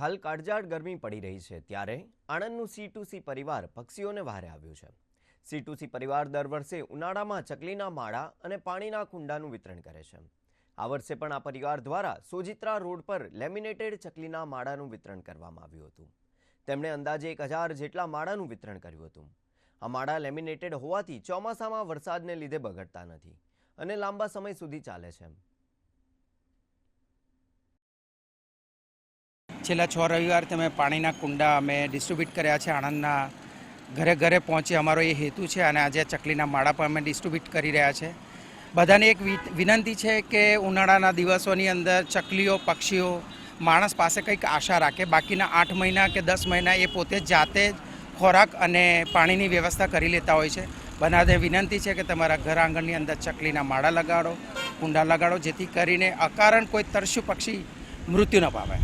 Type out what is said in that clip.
હાલ કાળજાળ ગરમી પડી રહી છે ત્યારે આણંદનું સી ટુ સી પરિવાર પક્ષીઓને વહારે આવ્યું છે. સી ટુ સી પરિવાર દર વર્ષે ઉનાળામાં ચકલીના માળા અને પાણીના કુંડાનું વિતરણ કરે છે. આ વર્ષે પણ આ પરિવાર દ્વારા સોજિત્રા રોડ પર લેમિનેટેડ ચકલીના માળાનું વિતરણ કરવામાં આવ્યું હતું. તેમણે અંદાજે એક હજાર જેટલા માળાનું વિતરણ કર્યું હતું. આ માળા લેમિનેટેડ હોવાથી ચોમાસામાં વરસાદને લીધે બગડતા નથી અને લાંબા સમય સુધી ચાલે છે. છેલ્લા છ રવિવાર તમે પાણીના કુંડા અમે ડિસ્ટ્રીબ્યુટ કર્યા છે, આણંદના ઘરે ઘરે પહોંચે અમારો એ હેતુ છે અને આજે ચકલીના માળા પણ અમે ડિસ્ટ્રીબ્યુટ કરી રહ્યા છે. બધાને એક વિનંતી છે કે ઉનાળાના દિવસોની અંદર ચકલીઓ, પક્ષીઓ, માણસ પાસે કંઈક આશા રાખે. બાકીના આઠ મહિના કે દસ મહિના એ પોતે જાતે જ ખોરાક અને પાણીની વ્યવસ્થા કરી લેતા હોય છે. બનાદે વિનંતી છે કે તમારા ઘર આંગણની અંદર ચકલીના માળા લગાડો, કુંડા લગાડો, જેથી કરીને અકારણ કોઈ તરસ્યું પક્ષી મૃત્યુ ન પામે.